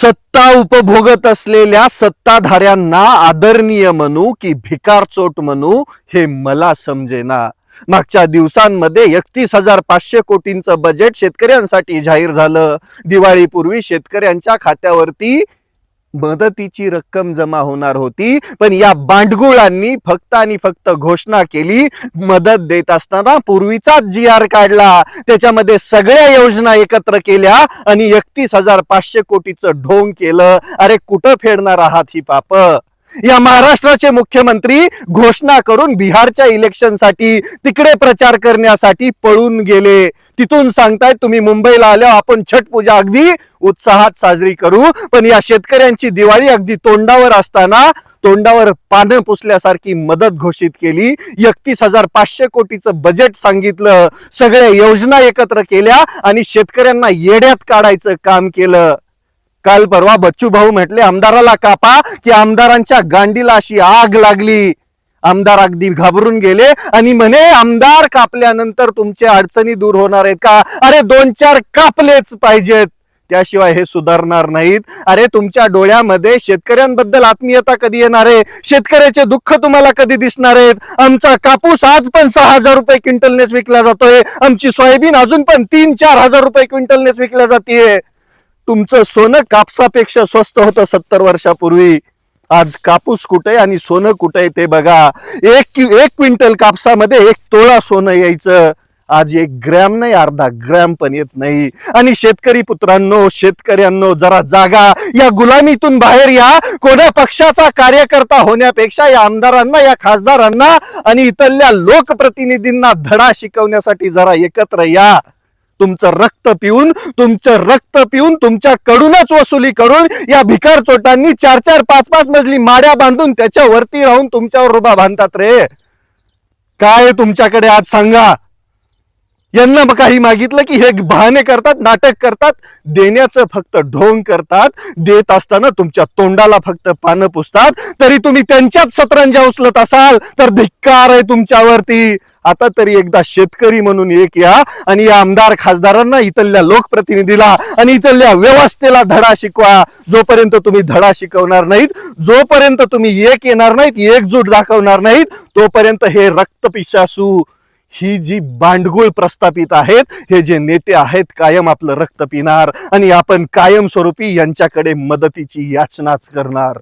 सत्ता उपभोगत असलेल्या सत्ताधाऱ्यांना आदरणीय म्हणू की भिकारचोट म्हणू हे मला समजेना. मागच्या दिवसांमध्ये एकतीस हजार पाचशे कोटींचं बजेट शेतकऱ्यांसाठी जाहीर झालं. दिवाळीपूर्वी शेतकऱ्यांच्या खात्यावरती मदतीची रक्कम जमा होणार होती. पण या बांडगुळांनी फक्त आणि फक्त घोषणा केली मदत देत असताना पूर्वीचाच जी आर काढला. त्याच्यामध्ये सगळ्या योजना एकत्र केल्या आणि एकतीस हजार पाचशे कोटीचं ढोंग केलं. अरे कुठं फेडणार आहात ही पाप? या महाराष्ट्राचे मुख्यमंत्री घोषणा करून बिहारच्या इलेक्शनसाठी तिकडे प्रचार करण्यासाठी पळून गेले. तिथून सांगतायत तुम्ही मुंबईला आल्या आपण छठ पूजा अगदी उत्साहात साजरी करू. पण या शेतकऱ्यांची दिवाळी अगदी तोंडावर असताना तोंडावर पानं पुसल्यासारखी मदत घोषित केली. एकतीस हजार पाचशे कोटीचं बजेट सांगितलं. सगळ्या योजना एकत्र केल्या आणि शेतकऱ्यांना येड्यात काढायचं काम केलं. काल परवा बच्चू भाऊ म्हटले आमदाराला कापा की आमदारांच्या गांडीला अशी आग लागली. आमदार अगदी घाबरून गेले आणि म्हणे आमदार कापल्यानंतर तुमच्या अडचणी दूर होणार आहेत का? अरे दोन चार कापलेच पाहिजेत. त्याशिवाय हे सुधारणार नाहीत. अरे तुमच्या डोळ्यामध्ये शेतकऱ्यांबद्दल आत्मीयता कधी येणार आहे? शेतकऱ्याचे दुःख तुम्हाला कधी दिसणार आहेत? आमचा कापूस आज पण सहा हजार रुपये क्विंटलनेच विकला जातोय. आमची सोयाबीन अजून पण तीन चार हजार रुपये क्विंटलनेच विकल्या जाते तुमचं सोनं कापसापेक्षा स्वस्त होतं सत्तर वर्षापूर्वी. आज कापूस कुठे आणि सोनं कुठे ते बघा. एक एक क्विंटल कापसामध्ये एक तोळा सोनं यायचं. आज एक ग्रॅम नाही अर्धा ग्रॅम पण येत नाही. आणि शेतकरी पुत्रांनो शेतकऱ्यांनो जरा जागा. या गुलामीतून बाहेर या. कोण्या पक्षाचा कार्यकर्ता होण्यापेक्षा या आमदारांना या खासदारांना आणि इथल्या लोकप्रतिनिधींना धडा शिकवण्यासाठी जरा एकत्र या. तुमचं रक्त पिऊन तुमचं रक्त पिऊन तुमच्याकडूनच वसुली करून या भिकार चोटांनी चार चार पाच पाच मजली माड्या बांधून त्याच्यावरती राहून तुमच्यावर रुबा बांधतात रे. काय तुमच्याकडे आज सांगा? यांना मग काही मागितलं की हे बहाणे करतात नाटक करतात देण्याचं फक्त ढोंग करतात देत असताना तुमच्या तोंडाला फक्त पानं पुसतात तरी तुम्ही त्यांच्याच सतरंजा उचलत असाल तर धिक्कार आहे तुमच्यावरती. आता तरी एकदा शेतकरी म्हणून एक या आणि या आमदार खासदारांना इथल्या लोकप्रतिनिधीला आणि इथल्या व्यवस्थेला धडा शिकवा. जोपर्यंत तुम्ही धडा शिकवणार नाहीत जोपर्यंत तुम्ही एक येणार नाहीत एकजूट दाखवणार नाहीत तोपर्यंत हे रक्तपिशासू ही जी बांडगुळ प्रस्थापित आहेत हे जे नेते आहेत कायम आपलं रक्त पिणार आणि आपण कायमस्वरूपी यांच्याकडे मदतीची याचनाच करणार.